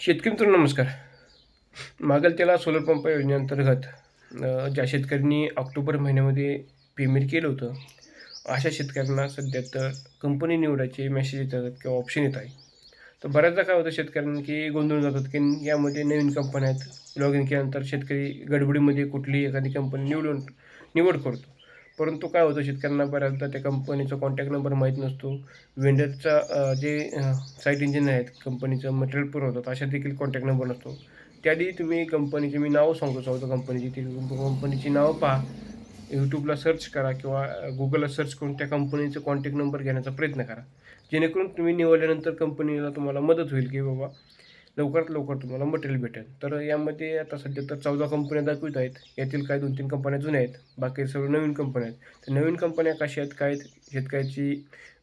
शेतकरी मित्रांनो नमस्कार. मागेल त्याला सोलर पंप योजनेअंतर्गत ज्या शेतकऱ्यांनी ऑक्टोबर महिन्यामध्ये पेमेंट केलं होतं अशा शेतकऱ्यांना सध्या तर कंपनी निवडायचे मेसेज येतात किंवा ऑप्शन येत आहे. तर बऱ्याचदा काय होतं शेतकऱ्यांना की गोंधळून जातात की यामध्ये नवीन कंपन्या आहेत. लॉग इन केल्यानंतर शेतकरी गडबडीमध्ये कुठली एखादी कंपनी निवडून निवड करतो. परंतु काय होतं शेतकऱ्यांना बऱ्याचदा त्या कंपनीचा कॉन्टॅक्ट नंबर माहीत नसतो. वेंडरचा जे साईट इंजिन आहेत कंपनीचं मटेरियल पुरवतात अशा देखील कॉन्टॅक्ट नंबर नसतो. त्याआधी तुम्ही कंपनीचे मी नावं सांगतो सांगतो कंपनीची ती कंपनीची नावं पहा. यूट्यूबला सर्च करा किंवा गुगलला सर्च करून त्या कंपनीचं कॉन्टॅक्ट नंबर घेण्याचा प्रयत्न करा. जेणेकरून तुम्ही निवडल्यानंतर कंपनीला तुम्हाला मदत होईल की बाबा लवकरात लवकर तुम्हाला मटेरियल भेटेल. तर यामध्ये आता सध्या तर चौदा कंपन्या दाखवित आहेत. यातील काही दोन तीन कंपन्या जुन्या आहेत. बाकी सर्व नवीन कंपन्या आहेत. तर नवीन कंपन्या कशा आहेत काय आहेत? शेतकऱ्याची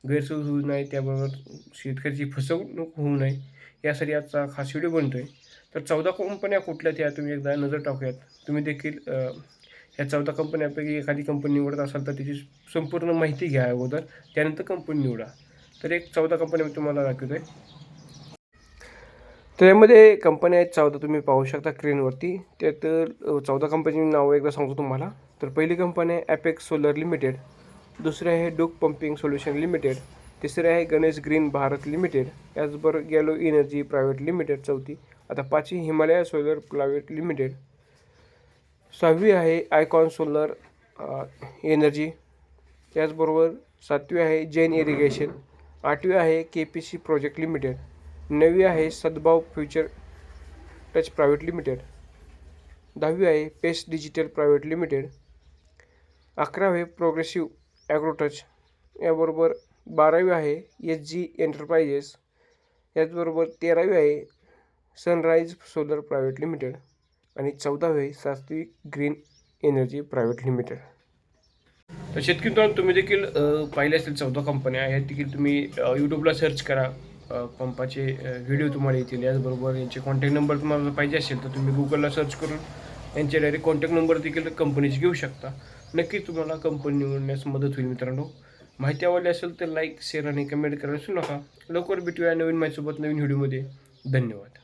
गैरसोय होऊ नये त्याबरोबर शेतकऱ्याची फसवणूक होऊ नये यासाठी आजचा खास व्हिडिओ बनतो आहे तर चौदा कंपन्या कुठल्या त्या तुम्ही एकदा नजर टाकूयात. तुम्ही देखील ह्या चौदा कंपन्यांपैकी एखादी कंपनी निवडत असाल तर त्याची संपूर्ण माहिती घ्या अगोदर. त्यानंतर कंपनी निवडा. तर एक चौदा कंपन्या मी तुम्हाला दाखवतो आहे तर यामध्ये कंपन्या आहेत चौदा तुम्ही पाहू शकता स्क्रीनवरती त्यात चौदा कंपनीची नावं एकदा सांगतो तुम्हाला. तर पहिली कंपनी आहे ॲपेक्स सोलर लिमिटेड दुसरी आहे डुक पंपिंग सोल्युशन लिमिटेड तिसरी आहे गणेश ग्रीन भारत लिमिटेड याचबरोबर गॅलो एनर्जी प्रायव्हेट लिमिटेड चौथी. आता पाचवी हिमालया सोलर प्रायव्हेट लिमिटेड सहावी आहे आयकॉन सोलर एनर्जी त्याचबरोबर सातवी आहे जैन इरिगेशन आठवी आहे K P C project limited नववी आहे Sadbhav future touch private limited. दहावी आहे पेस्ट डिजिटल प्रायव्हेट लिमिटेड. अकरावे प्रोग्रेसिव्ह ॲग्रोटच याबरोबर बारावी आहे एच जी एंटरप्राइजेस. याचबरोबर तेरावी आहे सनराईज सोलर प्रायव्हेट लिमिटेड. आणि चौदावी आहे सात्विक ग्रीन एनर्जी प्रायव्हेट लिमिटेड. तर शेतकरी तुम्ही देखील पाहिले असतील चौदा कंपन्या. या देखील तुम्ही यूट्यूबला सर्च करा. पंपाचे व्हिडिओ तुम्हाला येतील. याचबरोबर यांचे कॉन्टॅक्ट नंबर तुम्हाला पाहिजे असेल तर तुम्ही गुगलला सर्च करून यांचे डायरेक्ट कॉन्टॅक्ट नंबर देखील कंपनीचे घेऊ शकता. नक्कीच तुम्हाला कंपनी निवडण्यास मदत होईल मित्रांनो. माहिती आवडली असेल तर लाईक शेअर आणि कमेंट करायला विसरू नका. लवकर भेटूया नवीन माहितीसोबत नवीन व्हिडिओमध्ये धन्यवाद.